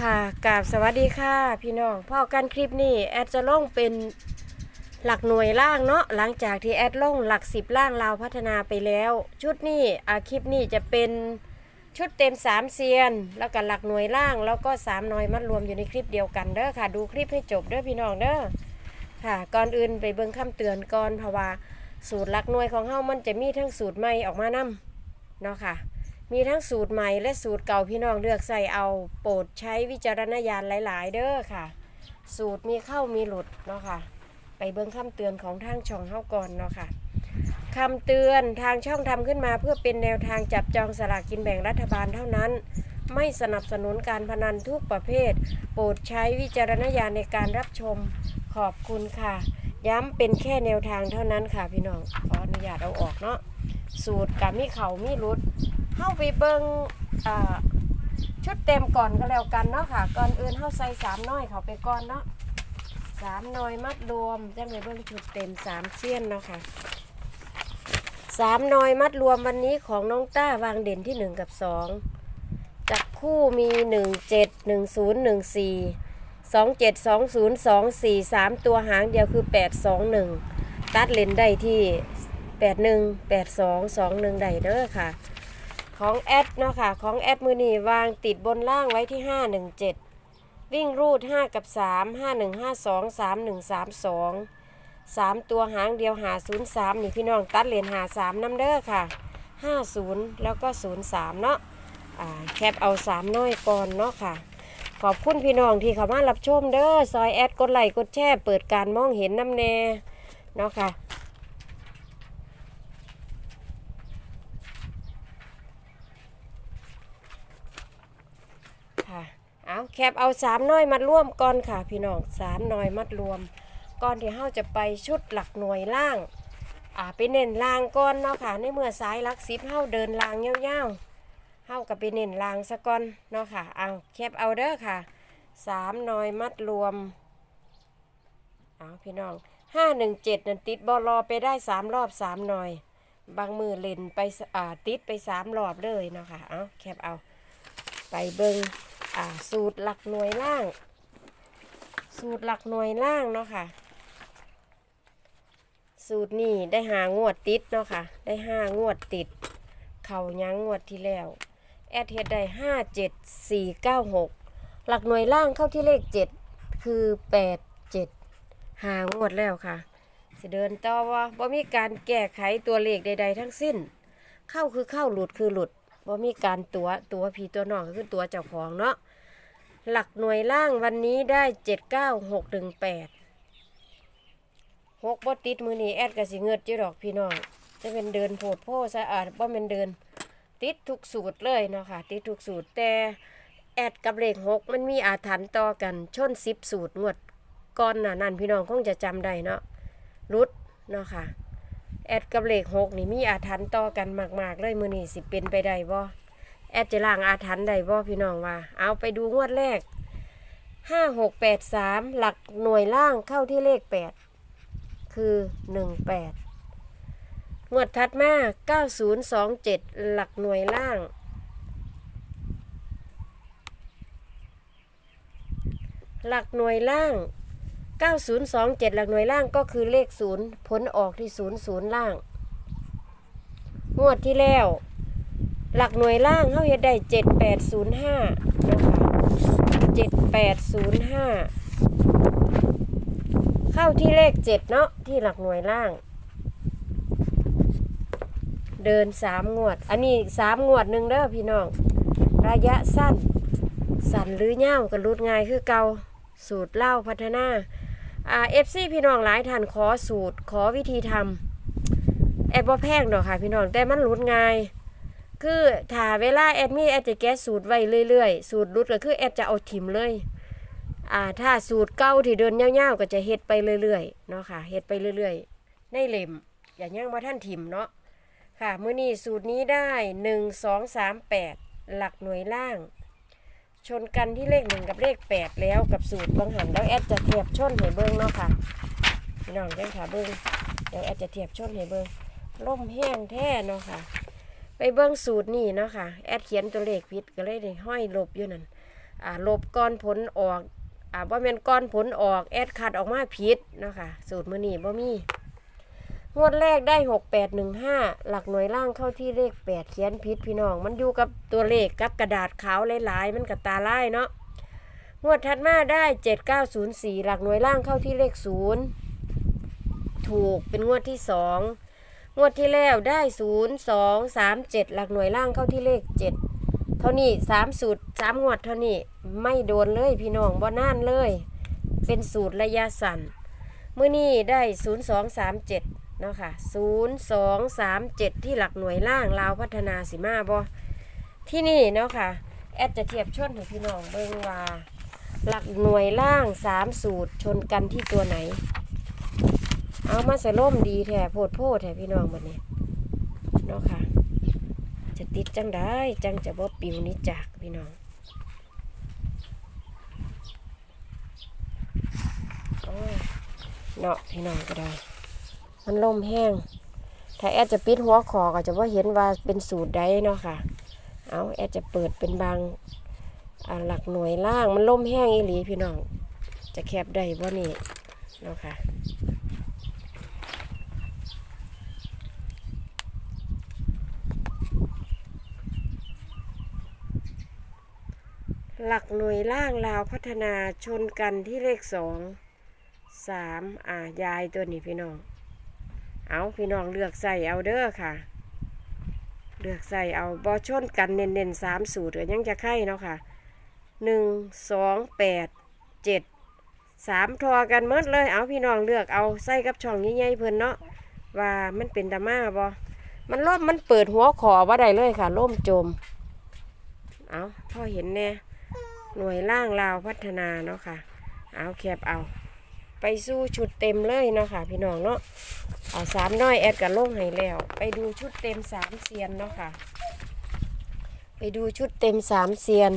ค่ะกราบสวัสดีค่ะพี่น้องพ่อกันคลิปนี้แอดจะลงเป็นหลักหน่วยล่างเนาะหลังจากที่แอดลงหลักสิบล่างลาพัฒนาไปแล้ว ชุดนี้อาคลิปนี้จะเป็นชุดเต็มสามเซียน แล้วก็หลักหน่วยล่างแล้วก็สามหน่วยมัดรวมอยู่ในคลิปเดียวกันเด้อค่ะ ดูคลิปให้จบเด้อพี่น้องเด้อค่ะก่อนอื่นไปเบิ่งคำเตือนก่อนเพราะว่าสูตรหลักหน่วยของเฮามันจะมีทั้งสูตรใหม่ออกมานํเนาะค่ะ มีทั้งสูตรใหม่และสูตรเก่าพี่น้องเลือกใส่เอาโปรดใช้วิจารณญาณหลาย ๆ เด้อค่ะ สูตรมีเข้ามีหลุดเนาะค่ะ ไปเบิ่งคำเตือนของทางช่องเฮาก่อนเนาะค่ะคำเตือนทางช่องทำขึ้นมาเพื่อเป็นแนวทางจับจองสลากกินแบ่งรัฐบาลเท่านั้น ไม่สนับสนุนการพนันทุกประเภท โปรดใช้วิจารณญาณในการรับชมขอบคุณค่ะ ย้ำเป็นแค่แนวทางเท่านั้นค่ะพี่น้องขออนุญาตเอาออกเนาะสูตรกับมีเขามีรุด เข้าไปเบิงอ่าชุดเต็มก่อนก็แล้วกันเนาะค่ะ ก่อนอื่นเข้าใส่สามน้อยเขาไปก่อนเนาะสามน้อยมัดรวมจังเลยเบิ้งชุดเต็มสามเสี้ยนเนาะค่ะสามน้อยมัดรวมวันนี้ของน้องต้าวางเด่นที่หนึ่งกับสองจับคู่มีหนึ่งเจ็ดหนึ่งศูนย์หนึ่งสี่สองเจ็ดสองศูนย์สองสี่สามตัวหางเดียวคือแปดสองหนึ่งตัดเลนได้ที่แปดหนึ่งแปดสองสองหนึ่งได้เด้อค่ะ ของแอดเนาะค่ะของแอดมือนีวางติดบนล่างไว้ที่ 517 วิ่งรูด 5 กับ 3 5152 3132 3 ตัวหางเดียวหา03 นี่พี่น้องตัดเหรียญหา3น้ำเด้อค่ะ 50 แล้วก็ 03 เนาะอ่าแคปเอา 3 น้อยก่อนเนาะค่ะ ขอบคุณพี่น้องที่เข้ามารับชมเด้อซอยแอดกดไลค์กดแชร์เปิดการมองเห็นน้ำแน่เนาะค่ะ เอา แคปเอาสามน้อยมัดรวมก่อนค่ะ พี่น้องสามน้อยมัดรวม ก่อนที่เฮาจะไปชุดหลักหน่วยล่าง อ่าไปเน้นล่างก่อนเนาะค่ะ ในเมื่อสายลักสิบเฮาเดินล่างยาวๆเฮาก็ไปเน้นล่างซะก่อนเนาะค่ะ เอาแคปเอาเด้อค่ะสามน้อยมัดรวม เอาพี่น้องห้าหนึ่งเจ็ดนั่นติดบอลอไปได้สามรอบสามหน่อย บางมือเล่นไปอ่าติดไปสามรอบเลยเนาะค่ะเอาแคปเอา ไปเบิง อ่าสูตรหลักหน่วยล่าง สูตรหลักหน่วยล่างเนาะค่ะ สูตรนี้ได้หางวดติดเนาะค่ะ ได้ห้างวดติด เขายั้งงวดที่แล้ว แอดเฮดได้ห้าเจ็ดสี่เก้าหกหลักหน่วยล่างเข้าที่เลขเจ็ดคือแปดเจ็ดหางวดแล้วค่ะสิเดินต่อว่าบ่มีการแก้ไขตัวเลขใด ๆ ทั้งสิ้น เข้าคือเข้าหลุดคือหลุด ว่ามีการตัวตัวผีตัวน้องก็คือตัวเจ้าของเนาะหลักหน่วยล่างวันนี้ได้เจ็ดเก้าหกหนึ่งแปดหกบ่ติดมือนี้แอดกับสิเงิดอยู่ดอกพี่น้อง จะเป็นเดินโผดโพสะอาดว่าเป็นเดิน ติดทุกสูตรเลยเนาะค่ะ ติดทุกสูตรแต่แอดกับเลขหกมันมีอาถรรพ์ต่อกันชนสิบสูตรงวดก่อนน่ะนั่นพี่น้องคงจะจำได้เนาะรุดเนาะค่ะ แอดกับเลขหกนี่มีอาถรรพ์ต่อกันมาก ๆ เลยมือนี่สิเป็นไปได้บ่แอดจะล้างอาถรรพ์ได้บ่พี่น้องว่า เอาไปดูงวดแรกห้าหกแปดสามหลักหน่วยล่างเข้าที่เลขแปดคือหนึ่งแปดงวดถัดมาเก้าศูนย์สองเจ็ดหลักหน่วยล่างหลักหน่วยล่าง 9027 หลักหน่วยล่างก็คือเลขศูนย์ผลออกที่ศูนย์ศูนย์ล่าง งวดที่แล้ว หลักหน่วยล่างเขาเฮ็ดได้ 7805นะคะ7805 เข้าที่เลข 7 เนาะที่หลักหน่วยล่าง เดิน 3 งวด อันนี้ 3 งวดหนึ่งเด้อพี่น้อง ระยะสั้น สั้นหรือเง่าวก็รุดง่ายคือเกา สูตรเล่าพัฒนาอ่าเอฟซีพี่น้องหลายท่านขอสูตรขอวิธีทำแอดบ่แพงดอกค่ะพี่น้องแต่มันรุดง่ายคือถ้าเวลาแอดมีแอดจะแก้สูตรไว้เรื่อยๆ สูตรรุดก็คือแอดจะเอาถิ่มเลยอ่าถ้าสูตรเก่าที่เดินยาวๆก็จะเฮ็ดไปเรื่อยๆเนาะค่ะเฮ็ดไปเรื่อยๆ ในเล่มอย่างยังว่าท่านถิ่มเนาะค่ะมื้อนี้สูตรนี้ได้ 1 2 3 8 หลักหน่วยล่าง ชนกันที่เลขหนึ่งกับเลขแปดแล้วกับสูตรบางหันแล้วแอดจะเทียบชนให้เบิ้งเนาะค่ะพี่น้องเจังค่ะเบิ้งเดี๋ยวแอดจะเทียบชนให้เบิ้งล่มแห้งแท้เนาะค่ะ ไปเบิ้งสูตรนี่เนาะค่ะแอดเขียนตัวเลขผิดก็เลยได้ห้อยลบอยู่นั่นอ่าลบก้อนผลออกอ่าบ่แม่นก้อนผลออกแอดคัดออกมาผิดเนาะค่ะสูตรมื้อนี้บ่มี งวดแรกได้6815หนึ่งห้าหลักหน่วยล่างเข้าที่เลข8เขียนผิดพี่น้อง มันอยู่กับตัวเลขกับกระดาษขาวหลายๆ มันกับตาลายเนาะงวดถัดมาได้7904หลักหน่วยล่างเข้าที่เลข0ถูกเป็นงวดที่2งงวดที่แล้วได้0 2 3 7หลักหน่วยล่างเข้าที่เลข7เท่านี้3สูตร3งวดเท่านี้ไม่โดนเลยพี่น้องบ่น่านเลย เป็นสูตรระยะสั้นเมื่อนี้ได้0 2 3 7เจ็ด เนาะค่ะ0 2 3 7ที่หลักหน่วยล่างลาวพัฒนาสิมาบ่ที่นี่เนาะค่ะ แอดจะเทียบชนให้พี่น้องเบิ่งว่า หลักหน่วยล่าง3สูตรชนกันที่ตัวไหน เอามาใส่ล่มดีแท้โพดโพดแท้พี่น้องบัดนี้เนาะค่ะ จะติดจังได้จังจะบ่ปิวนี้จากพี่น้องอเนาะพี่น้องก็ได้ มันล่มแห้ง ถ้าแอดจะปิดหัวคอก็จะว่าเห็นว่าเป็นสูตรใดเนาะค่ะ เอาแอดจะเปิดเป็นบางหลักหน่วยล่างมันล่มแห้งอีหลีพี่น้อง จะแคบได้บ่นี่เนาะค่ะ หลักหน่วยล่างลาวพัฒนาชนกันที่เลขสองสามอ่ายายตัวนี้พี่น้อง เอาพี่น้องเลือกใส่เอาเด้อค่ะ เลือกใส่เอาบอชนกันเน้นๆสามสูตรยังจะไข่เนาะค่ะหนึ่งสองแปดเจ็ดสามทอกันเมดเลย เอาพี่น้องเลือกเอาใส่กับช่องใหญ่ๆเพิ่นเนาะว่ามันเป็นตามาบอมันล่มมันเปิดหัวขอว่าได้เลยค่ะล่มจม เอาพ่อเห็นแน่หน่วยล่างลาวพัฒนาเนาะค่ะ เอาแคบเอา ไปสู้ชุดเต็มเลยเนาะค่ะ พี่น้องเนาะสามน้อยแอดกับล่งให้แล้ว ไปดูชุดเต็มสามเซียนเนาะค่ะ ไปดูชุดเต็มสามเซียน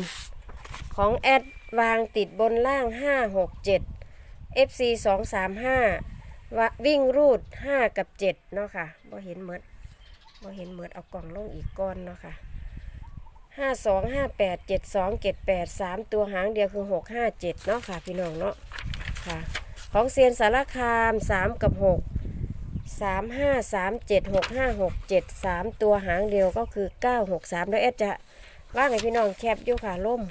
ของแอดวางติดบนล่างห้าหกเจ็ด FC สองสามห้าววิ่งรูดห้ากับเจ็ดเนาะค่ะบ่เห็นเมดบ่เห็นเมดเอากล่องลงอีกก้อนเนาะค่ะห้าสองห้าแปดเจ็ดสองเจ็ดแปดสามตัวหางเดียวคือหกห้าเจ็ดเนาะค่ะ พี่น้องเนาะค่ะ ของเซียนสารคามสามกับหกสามห้าสามเจ็ดหกห้าหกเจ็ดสามตัวหางเดียวก็คือเก้าหกสามแล้วเอดจะว่างให้พี่น้องแคปอยู่ค่ะล่ม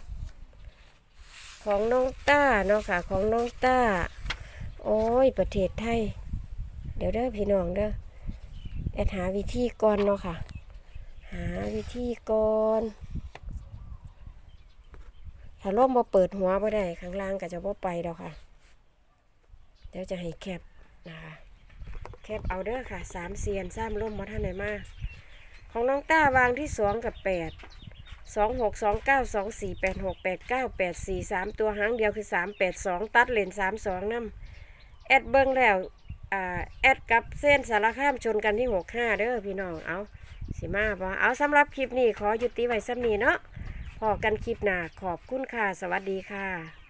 ของน้องต้าเนาะค่ะ ของน้องต้า โอ้ย ประเทศไทย เดี๋ยวเด้อพี่น้องเด้อแอดหาวิธีก่อนเนาะค่ะ หาวิธีก่อนถ้าร่มบ่เปิดหัวบ่ได้ข้างล่างก็จะบ่าไปดอกค่ะ เดี๋ยวจะให้แคบนะคะแคบเอาเด้อค่ะสามเซียนสามร่มมาท่านไหนมาของน้องต้าวางที่สองกับแปดสองหกสองเก้าสองสี่แปดหกแปดเก้าแปดสี่สามตัวหางเดียวคือสามแปดสองตัดเลนสามสองน้ำแอดเบิ้งแล้วอ่าแอดกับเส้นสารข้ามชนกันที่หกห้าเด้อพี่น้องเอาสิมาบ่เอาสำหรับคลิปนี้ขอยุติไว้สำนี้เนาะพอกันคลิปหน้าขอบคุณค่ะ สวัสดีค่ะ